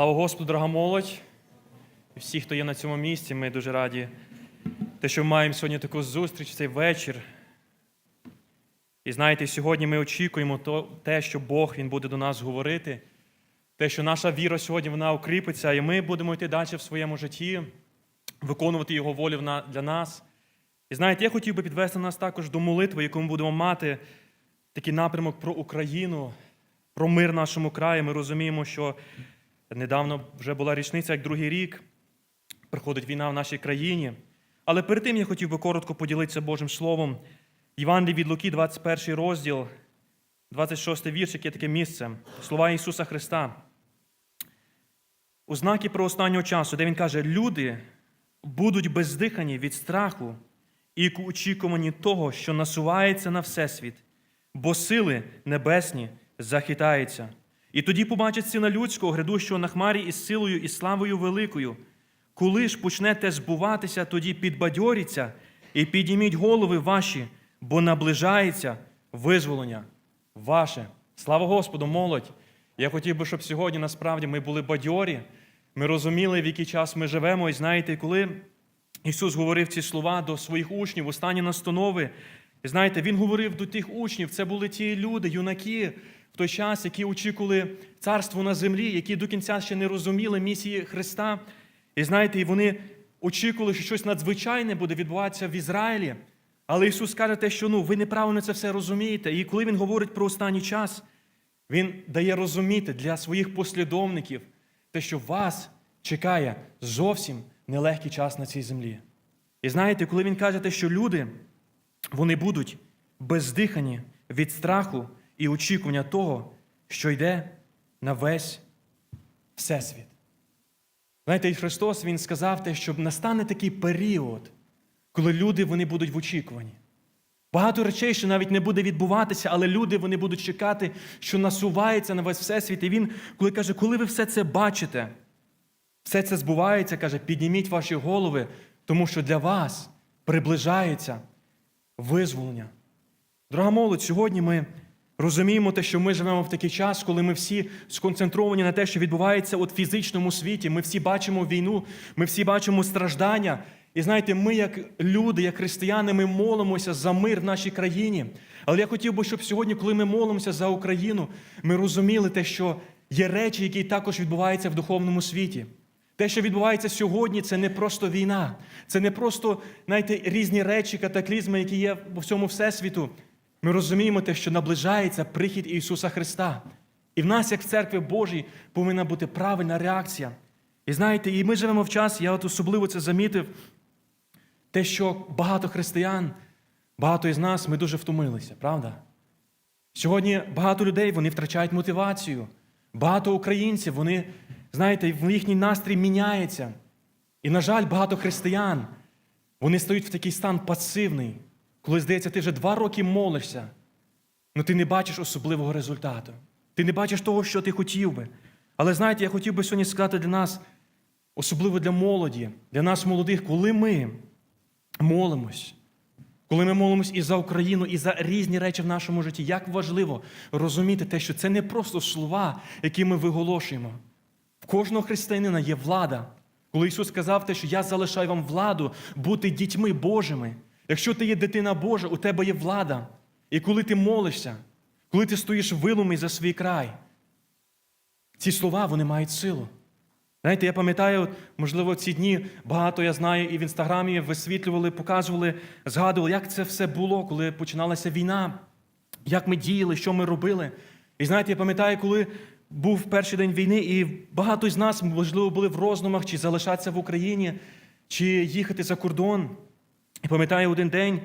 Слава Господу, дорога молодь! І всі, хто є на цьому місці, ми дуже раді, те, що маємо сьогодні таку зустріч, цей вечір. І знаєте, сьогодні ми очікуємо те, що Бог Він буде до нас говорити, те, що наша віра сьогодні вона укріпиться, і ми будемо йти далі в своєму житті, виконувати Його волю для нас. І знаєте, я хотів би підвести нас також до молитви, яку ми будемо мати такий напрямок про Україну, про мир нашому краї. Ми розуміємо, що недавно вже була річниця, як другий рік, приходить війна в нашій країні. Але перед тим я хотів би коротко поділитися Божим Словом. Євангелій від Луки, 21 розділ, 26 вірш, яке таке місце. Слова Ісуса Христа. У знаки про останнього часу, де Він каже, люди будуть бездихані від страху і очікуванні того, що насувається на всесвіт, бо сили небесні захитаються. І тоді побачать сина людського, грядущого на хмарі із силою і славою великою. Коли ж почне те збуватися, тоді підбадьоріться і підніміть голови ваші, бо наближається визволення ваше. Слава Господу, молодь! Я хотів би, щоб сьогодні насправді ми були бадьорі, ми розуміли, в який час ми живемо. І знаєте, коли Ісус говорив ці слова до своїх учнів, останні настанови, і знаєте, Він говорив до тих учнів, це були ті люди, юнаки той час, які очікували царство на землі, які до кінця ще не розуміли місії Христа. І знаєте, і вони очікували, що щось надзвичайне буде відбуватися в Ізраїлі. Але Ісус каже те, що ну, ви неправильно це все розумієте. І коли Він говорить про останній час, Він дає розуміти для своїх послідовників те, що вас чекає зовсім нелегкий час на цій землі. І знаєте, коли він каже те, що люди вони будуть бездихані від страху і очікування того, що йде на весь всесвіт. Знаєте, і Христос Він сказав те, що настане такий період, коли люди вони будуть в очікуванні. Багато речей, що навіть не буде відбуватися, але люди вони будуть чекати, що насувається на весь всесвіт. І він, коли каже, коли ви все це бачите, все це збувається, каже, підніміть ваші голови, тому що для вас приближається визволення. Дорога молодь, сьогодні ми розуміємо те, що ми живемо в такий час, коли ми всі сконцентровані на те, що відбувається от в фізичному світі. Ми всі бачимо війну, ми всі бачимо страждання. І знаєте, ми, як люди, як християни, ми молимося за мир в нашій країні. Але я хотів би, щоб сьогодні, коли ми молимося за Україну, ми розуміли те, що є речі, які також відбуваються в духовному світі. Те, що відбувається сьогодні, це не просто війна, це не просто знаєте, різні речі, катаклізми, які є по всьому всесвіту. Ми розуміємо те, що наближається прихід Ісуса Христа. І в нас, як в церкві Божій, повинна бути правильна реакція. І знаєте, і ми живемо в час, я от особливо це замітив, те, що багато християн, багато із нас, ми дуже втомилися, правда? Сьогодні багато людей вони втрачають мотивацію. Багато українців, вони, знаєте, їхній настрій міняється. І, на жаль, багато християн, вони стають в такий стан пасивний, коли, здається, ти вже два роки молишся, але ти не бачиш особливого результату. Ти не бачиш того, що ти хотів би. Але знаєте, я хотів би сьогодні сказати для нас, особливо для молоді, для нас, молодих, коли ми молимось, коли ми молимось і за Україну, і за різні речі в нашому житті, як важливо розуміти те, що це не просто слова, які ми виголошуємо. В кожного християнина є влада. Коли Ісус сказав те, що я залишаю вам владу бути дітьми Божими. Якщо ти є дитина Божа, у тебе є влада. І коли ти молишся, коли ти стоїш виломий за свій край, ці слова вони мають силу. Знаєте, я пам'ятаю, можливо, ці дні багато я знаю, і в інстаграмі висвітлювали, показували, згадували, як це все було, коли починалася війна, як ми діяли, що ми робили. І знаєте, я пам'ятаю, коли був перший день війни, і багато з нас, можливо, були в роздумах, чи залишатися в Україні, чи їхати за кордон. І пам'ятаю один день,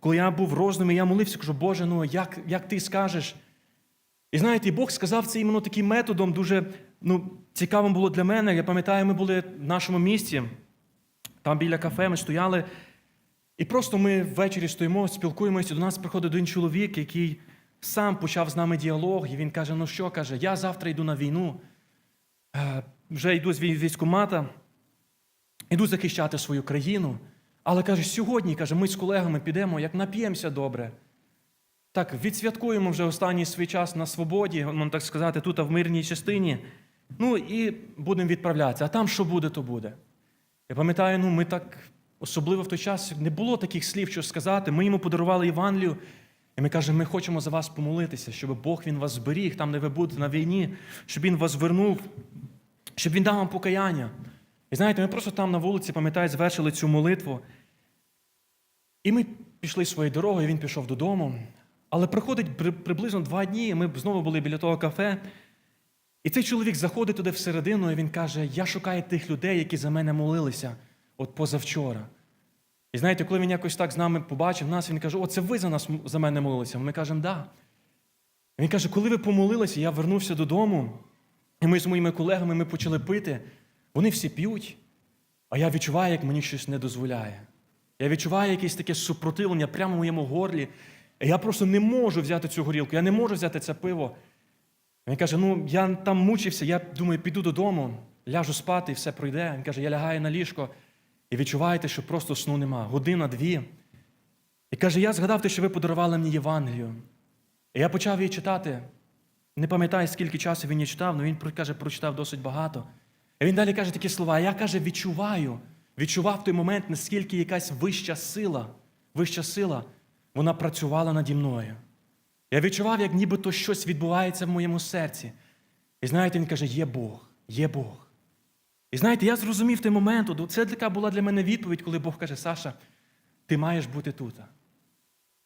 коли я був в роздумі, я молився, кажу, Боже, ну як, як ти скажеш? І знаєте, Бог сказав це іменно таким методом, дуже ну, цікавим було для мене. Я пам'ятаю, ми були в нашому місті, там біля кафе ми стояли. І просто ми ввечері стоїмо, спілкуємося. До нас приходить один чоловік, який сам почав з нами діалог, і він каже: Ну що, каже, я завтра йду на війну, е, вже йду з вій- військкомата, йду захищати свою країну. Але каже, сьогодні каже, ми з колегами підемо, як нап'ємося добре. Так, відсвяткуємо вже останній свій час на свободі, можна так сказати, тут в мирній частині. Ну і будемо відправлятися. А там що буде, то буде. Я пам'ятаю, ну ми так, особливо в той час, не було таких слів, що сказати. Ми йому подарували Євангелію, і ми кажемо, ми хочемо за вас помолитися, щоб Бог він вас зберіг, там, де ви будете на війні, щоб Він вас вернув, щоб Він дав вам покаяння. І знаєте, ми просто там на вулиці, пам'ятаю, звершили цю молитву. І ми пішли своєю дорогою, він пішов додому. Але приходить приблизно два дні, і ми знову були біля того кафе. І цей чоловік заходить туди всередину, і він каже: Я шукаю тих людей, які за мене молилися от позавчора. І знаєте, коли він якось так з нами побачив нас, він каже: О, це ви за нас за мене молилися. Ми кажемо, да. Він каже, коли ви помолилися, я вернувся додому, і ми з моїми колегами ми почали пити. Вони всі п'ють, а я відчуваю, як мені щось не дозволяє. Я відчуваю якесь таке супротивлення прямо в моєму горлі. Я просто не можу взяти цю горілку, я не можу взяти це пиво. Він каже: ну я там мучився, я думаю, піду додому, ляжу спати і все пройде. Він каже, я лягаю на ліжко і відчуваєте, що просто сну нема. Година, дві. І каже, я згадав те, що ви подарували мені Євангелію. І я почав її читати. Не пам'ятаю, скільки часу він її читав, але він каже, прочитав досить багато. І він далі каже такі слова: я каже, відчуваю, відчував той момент, наскільки якась вища сила, вища сила, вона працювала наді мною. Я відчував, як нібито щось відбувається в моєму серці. І знаєте, він каже, є Бог, є Бог. І знаєте, я зрозумів той момент, це така була для мене відповідь, коли Бог каже, Саша, ти маєш бути тут.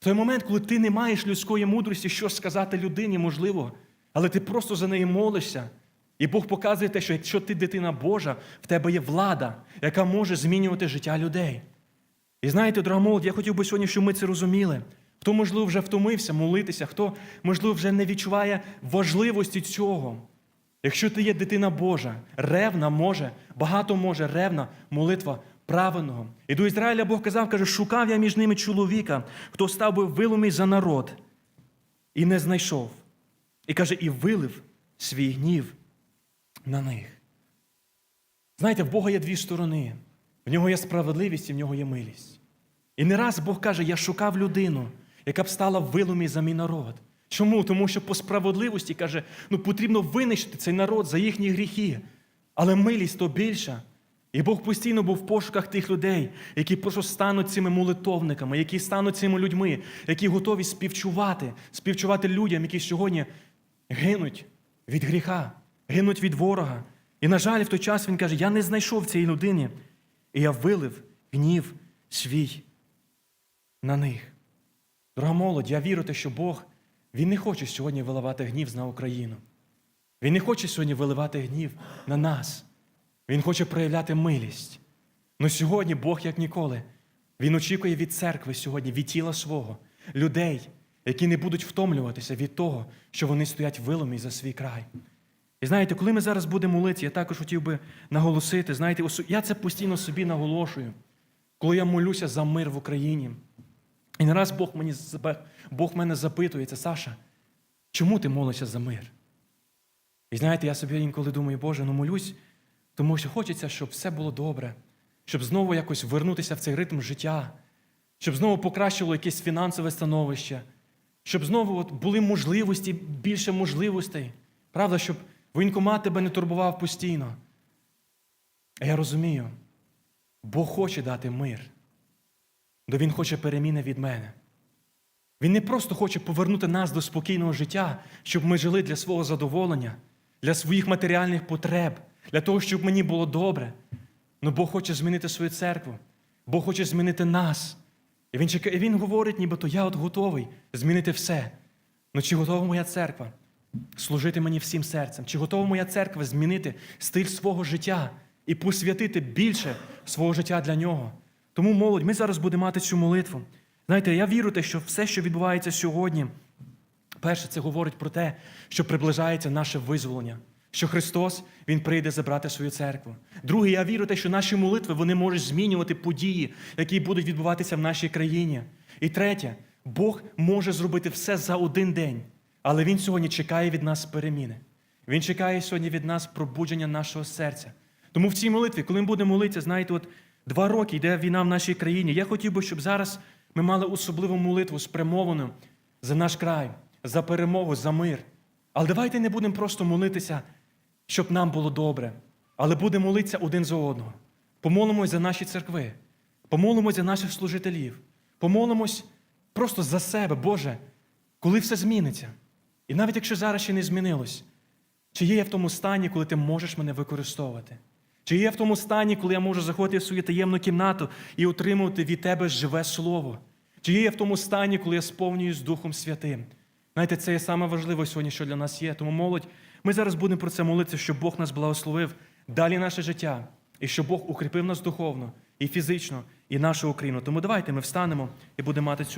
В той момент, коли ти не маєш людської мудрості, що сказати людині, можливо, але ти просто за неї молишся. І Бог показує те, що якщо ти дитина Божа, в тебе є влада, яка може змінювати життя людей. І знаєте, дорога молодь, я хотів би сьогодні, щоб ми це розуміли. Хто, можливо, вже втомився молитися, хто, можливо, вже не відчуває важливості цього. Якщо ти є дитина Божа, ревна може, багато може ревна молитва праведного. І до Ізраїля Бог казав, каже, шукав я між ними чоловіка, хто став би виломий за народ, і не знайшов. І каже, і вилив свій гнів на них. Знаєте, в Бога є дві сторони. В нього є справедливість і в нього є милість. І не раз Бог каже, я шукав людину, яка б стала виломі за мій народ. Чому? Тому що по справедливості каже, ну потрібно винищити цей народ за їхні гріхи. Але милість то більша. І Бог постійно був в пошуках тих людей, які просто стануть цими молитовниками, які стануть цими людьми, які готові співчувати, співчувати людям, які сьогодні гинуть від гріха, гинуть від ворога. І, на жаль, в той час він каже: Я не знайшов цієї людини, і я вилив гнів свій на них. Дорога молодь, я вірю, те, що Бог Він не хоче сьогодні виливати гнів на Україну. Він не хоче сьогодні виливати гнів на нас. Він хоче проявляти милість. Но сьогодні Бог, як ніколи, Він очікує від церкви сьогодні, від тіла свого, людей, які не будуть втомлюватися від того, що вони стоять виломі за свій край. І знаєте, коли ми зараз будемо молитися, я також хотів би наголосити, знаєте, я це постійно собі наголошую, коли я молюся за мир в Україні. І не раз Бог, мені, Бог мене запитує, це Саша, чому ти молишся за мир? І знаєте, я собі інколи думаю, Боже, ну молюсь, тому що хочеться, щоб все було добре, щоб знову якось вернутися в цей ритм життя, щоб знову покращило якесь фінансове становище, щоб знову от були можливості, більше можливостей. Правда, щоб воєнкомат тебе не турбував постійно. А я розумію, Бог хоче дати мир, але Він хоче переміни від мене. Він не просто хоче повернути нас до спокійного життя, щоб ми жили для свого задоволення, для своїх матеріальних потреб, для того, щоб мені було добре. Але Бог хоче змінити свою церкву, Бог хоче змінити нас. І Він чекає, і він говорить, нібито я от готовий змінити все. Ну чи готова моя церква служити мені всім серцем? Чи готова моя церква змінити стиль свого життя і посвятити більше свого життя для нього? Тому, молодь, ми зараз будемо мати цю молитву. Знаєте, я вірю, те, що все, що відбувається сьогодні, перше, це говорить про те, що приближається наше визволення, що Христос Він прийде забрати свою церкву. Друге, я вірю, те, що наші молитви вони можуть змінювати події, які будуть відбуватися в нашій країні. І третє, Бог може зробити все за один день, але Він сьогодні чекає від нас переміни. Він чекає сьогодні від нас пробудження нашого серця. Тому в цій молитві, коли ми будемо молитися, знаєте, от два роки йде війна в нашій країні. Я хотів би, щоб зараз ми мали особливу молитву спрямовану за наш край, за перемогу, за мир. Але давайте не будемо просто молитися щоб нам було добре. Але будемо молитися один за одного. Помолимось за наші церкви, помолимось за наших служителів, помолимось просто за себе, Боже, коли все зміниться. І навіть якщо зараз ще не змінилось, чи є я в тому стані, коли ти можеш мене використовувати? Чи є я в тому стані, коли я можу заходити в свою таємну кімнату і отримувати від тебе живе слово? Чи є я в тому стані, коли я сповнююсь Духом Святим? Знаєте, це є саме важливе сьогодні, що для нас є. Тому молодь, ми зараз будемо про це молитися, щоб Бог нас благословив далі наше життя, і щоб Бог укріпив нас духовно і фізично, і нашу Україну. Тому давайте ми встанемо і будемо мати цю